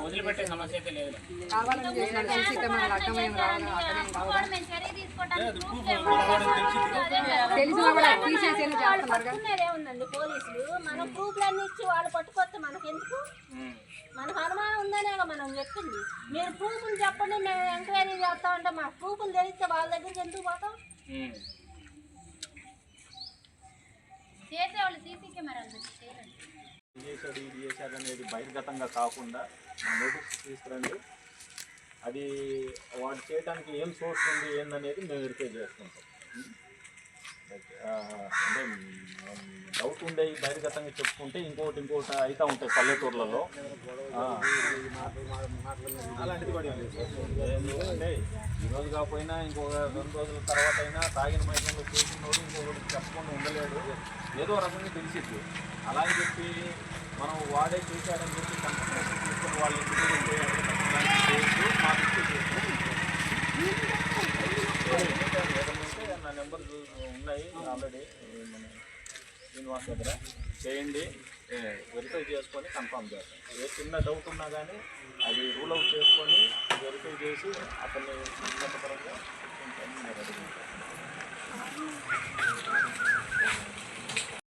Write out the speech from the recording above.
వదిలిపెట్టే సమస్య అయితే లేదు. కావాలని చేసిన తెలిసి మన అర్థమేం రావాలి తెలిసినా కూడా తీసేసేలా చేస్తున్నారు పోలీసులు? మనం ప్రూఫ్లన్నీ ఇచ్చి వాళ్ళు పట్టుకొస్తే మనకు ఎందుకు మనకు అనుమానం ఉందనే మనం చెప్పింది. మీరు ప్రూఫ్లు చెప్పండి మేము ఎంక్వైరీ చేస్తామంటే మాకు ప్రూఫ్లు తెలిస్తే వాళ్ళ దగ్గరికి ఎందుకు పోతాం? చేశాడు ఇది చేశాడు అనేది బహిర్గతంగా కాకుండా నోటీస్ తీసుకురండి. అది వాడు చేయడానికి ఏం సోర్స్ ఉంది ఏందనేది మేము వెరిఫై చేసుకుంటాం. అంటే డౌట్ ఉండే బహిర్గతంగా చెప్పుకుంటే ఇంకోటి ఇంకోటి అవుతా ఉంటాయి పల్లెటూర్లలో. ఆ. అలాంటిది కూడా ఏం లేదు. సార్. ఎందుకంటే ఈ రోజు కాకపోయినా ఇంకొక రెండు రోజుల తర్వాత అయినా తాగిన మైకంలో చేసినోడు ఇంకొకటి చెప్పకుండా ఉండలేడు. ఏదో రకంగా తెలిసిద్ది. అలా చెప్పి మనం వాడే చేశాడని చెప్పి కన్సల్టేషన్ తీసుకుని వాళ్ళు ఉంటే నా నెంబర్ ఉన్నాయి ఆల్రెడీ మన శ్రీనివాస్ దగ్గర చేయండి వెరిఫై చేసుకొని కన్ఫర్మ్ చేస్తాం. ఏ చిన్న డౌట్ ఉన్నా కానీ అది రూల్ అవుట్ చేసుకొని వెరిఫై చేసి అతన్ని ఉన్నతపరంగా